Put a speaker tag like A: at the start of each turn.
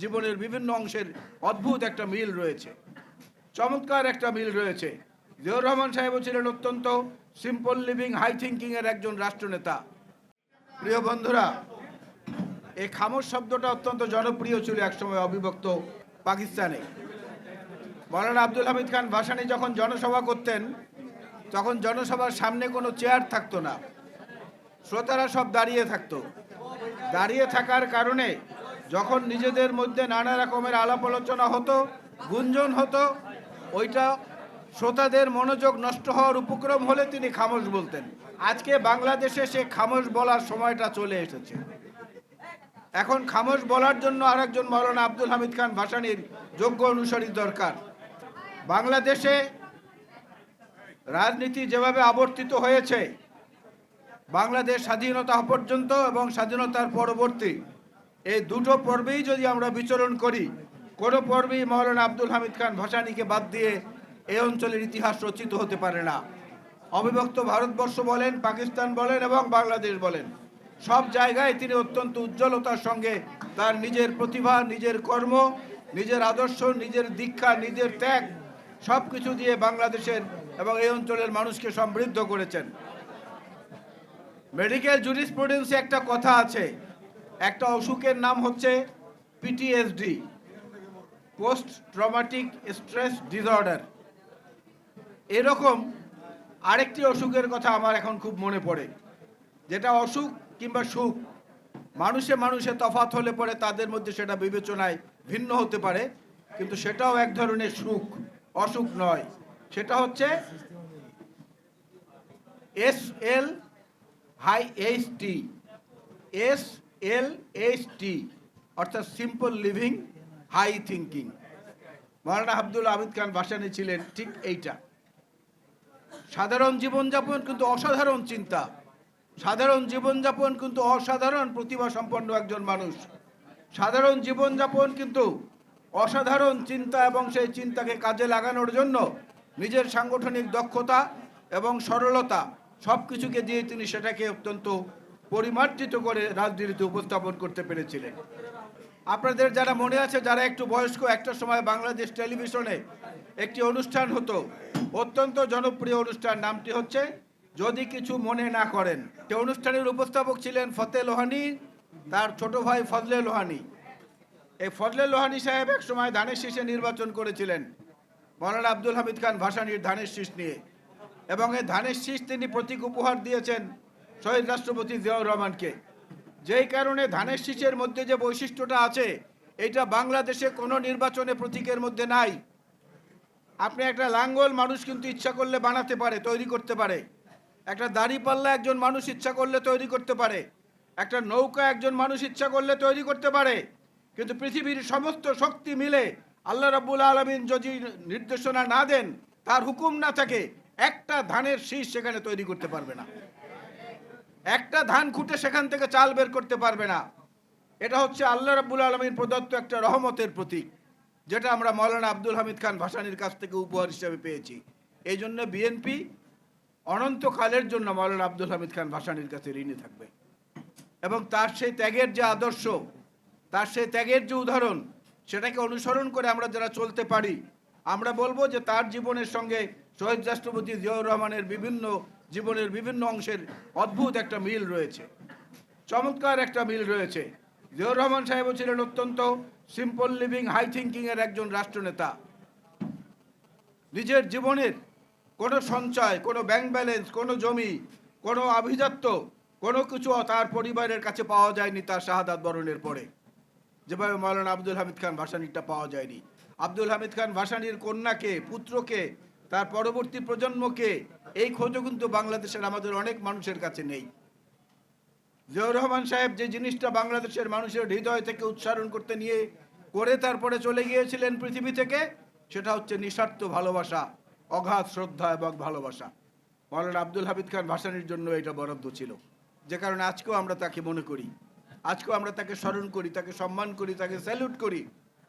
A: জীবনের বিভিন্ন অংশের অদ্ভুত একটা মিল রয়েছে। চমৎকার একটা মিল রয়েছে। জিয়র রহমান সাহেবও ছিলেন অত্যন্ত সিম্পল লিভিং হাই থিঙ্কিং এর একজন রাষ্ট্রনেতা। প্রিয় বন্ধুরা এই খামোশ শব্দটা অত্যন্ত জনপ্রিয় ছিল একসময় অবিভক্ত পাকিস্তানে। মৌলানা আব্দুল হামিদ খান ভাসানি যখন জনসভা করতেন, তখন জনসভার সামনে কোনো চেয়ার থাকতো না। শ্রোতারা সব দাঁড়িয়ে থাকতো। দাঁড়িয়ে থাকার কারণে যখন নিজেদের মধ্যে নানা রকমের আলাপ আলোচনা হতো, গুঞ্জন হতো, ওইটা শ্রোতাদের মনোযোগ নষ্ট হওয়ার উপক্রম হলে তিনি খামোশ বলতেন। আজকে বাংলাদেশে সে খামোশ বলার সময়টা চলে এসেছে। এখন খামোশ বলার জন্য আরেকজন মৌলানা আব্দুল হামিদ খান ভাসানির যোগ্য অনুসারী দরকার। বাংলাদেশে রাজনীতি যেভাবে আবর্তিত হয়েছে, বাংলাদেশ স্বাধীনতা পর্যন্ত এবং স্বাধীনতার পরবর্তী এই দুটো পর্বেই যদি আমরা বিচরণ করি, কোনো পর্বেই মৌলানা আব্দুল হামিদ খান ভাসানিকে বাদ দিয়ে এই অঞ্চলের ইতিহাস রচিত হতে পারে না। অবিভক্ত ভারতবর্ষ বলেন, পাকিস্তান বলেন এবং বাংলাদেশ বলেন। সব জায়গায় তিনি অত্যন্ত উজ্জ্বলতার সঙ্গে তার নিজের প্রতিভা, নিজের কর্ম, নিজের আদর্শ, নিজের দীক্ষা, নিজের ত্যাগ সব কিছু দিয়ে বাংলাদেশের এবং এই অঞ্চলের মানুষকে সমৃদ্ধ করেছেন। মেডিকেল জুরিসপ্রুডেন্সে একটা কথা আছে একটা অসুখের নাম হচ্ছে PTSD post traumatic stress disorder এরকম আরেকটি অসুখের কথা আমার এখন খুব মনে পড়ে, যেটা অসুখ কিংবা সুখ, মানুষে মানুষে তফাত হলে পরে তাদের মধ্যে সেটা বিবেচনায় ভিন্ন হতে পারে, কিন্তু সেটাও এক ধরনের সুখ, অসুখ নয়। সেটা হচ্ছে S L high H T S L H T অর্থাৎ simple living high thinking Maulana Abdul Abid Khan Bhasani ছিলেন ঠিক এইটা। সাধারণ জীবনযাপন কিন্তু অসাধারণ চিন্তা। সাধারণ জীবনযাপন কিন্তু অসাধারণ প্রতিভা সম্পন্ন একজন মানুষ। সাধারণ জীবনযাপন কিন্তু অসাধারণ চিন্তা এবং সেই চিন্তাকে কাজে লাগানোর জন্য নিজের সাংগঠনিক দক্ষতা এবং সরলতা সব কিছুকে দিয়ে তিনি সেটাকে অত্যন্ত পরিমার্জিত করে রাজনীতিতে উপস্থাপন করতে পেরেছিলেন। আপনাদের যারা মনে আছে, যারা একটু বয়স্ক, একটা সময় বাংলাদেশ টেলিভিশনে একটি অনুষ্ঠান হতো, অত্যন্ত জনপ্রিয় অনুষ্ঠান, নামটি হচ্ছে যদি কিছু মনে না করেন। সে অনুষ্ঠানের উপস্থাপক ছিলেন ফতে লোহানি, তার ছোট ভাই ফজলে লোহানি। এই ফজলে লোহানি সাহেব এক সময় ধানের শীষে নির্বাচন করেছিলেন, মৌলানা আব্দুল হামিদ খান ভাসানির ধানের শীষ নিয়ে। এবং এই ধানের শীষ তিনি প্রতীক উপহার দিয়েছেন শহীদ রাষ্ট্রপতি জিয়াউর রহমানকে। যেই কারণে ধানের শীষের মধ্যে যে বৈশিষ্ট্যটা আছে এটা বাংলাদেশে কোনো নির্বাচনে প্রতীকের মধ্যে নাই। আপনি একটা লাঙ্গল মানুষ কিন্তু ইচ্ছা করলে বানাতে পারে, তৈরি করতে পারে। একটা দাড়ি পাল্লা একজন মানুষ ইচ্ছা করলে তৈরি করতে পারে। একটা নৌকা একজন মানুষ ইচ্ছা করলে তৈরি করতে পারে। কিন্তু পৃথিবীর সমস্ত শক্তি মিলে আল্লাহ রাব্বুল আলমিন যদি নির্দেশনা না দেন, তার হুকুম না থাকে, একটা ধানের শীষ সেখানে তৈরি করতে পারবে না। একটা ধান খুঁটে সেখান থেকে চাল বের করতে পারবে না। এটা হচ্ছে আল্লাহ রাব্বুল আলমীর প্রদত্ত একটা রহমতের প্রতীক, যেটা আমরা মৌলানা আব্দুল হামিদ খান ভাসানির কাছ থেকে উপহার হিসেবে পেয়েছি। এই জন্য বিএনপি অনন্তকালের জন্য মৌলানা আব্দুল হামিদ খান ভাসানির কাছে ঋণী থাকবে। এবং তার সেই ত্যাগের যে আদর্শ, তার সেই ত্যাগের যে উদাহরণ, সেটাকে অনুসরণ করে আমরা যারা চলতে পারি, আমরা বলব যে তার জীবনের সঙ্গে শহীদ রাষ্ট্রপতি জিয়াউর রহমানের বিভিন্ন জীবনের বিভিন্ন অংশের অদ্ভুত একটা মিল রয়েছে। চমৎকার একটা মিল রয়েছে। জিয়াউর রহমান সাহেবও ছিলেন অত্যন্ত সিম্পল লিভিং হাই থিঙ্কিং এর একজন রাষ্ট্রনেতা। নিজের জীবনের কোনো সঞ্চয়, কোনো ব্যাংক ব্যালেন্স কোনো জমি, কোনো আভিজাত্য, কোনো কিছু তার পরিবারের কাছে পাওয়া যায়নি তার শাহাদাত বরণের পরে। যেভাবে মৌলানা আব্দুল হামিদ খান ভাসানিরটা পাওয়া যায়নি। আব্দুল হামিদ খান ভাসানির কন্যাকে, পুত্রকে, তার পরবর্তী প্রজন্মকে এই খোঁজও কিন্তু বাংলাদেশের আমাদের অনেক মানুষের কাছে নেই। জিয়াউর রহমান সাহেব যে জিনিসটা বাংলাদেশের মানুষের হৃদয় থেকে উচ্চারণ করতে নিয়ে করে তারপরে চলে গিয়েছিলেন পৃথিবী থেকে, সেটা হচ্ছে নিঃস্বার্থ ভালোবাসা, অগাধ শ্রদ্ধা এবং ভালোবাসা। মৌলানা আব্দুল হাবিদ খান ভাসানির জন্য এটা বরাদ্দ ছিল। যে কারণে আজকেও আমরা তাকে মনে করি, আজকেও আমরা তাকে স্মরণ করি, তাকে সম্মান করি, তাকে স্যালুট করি।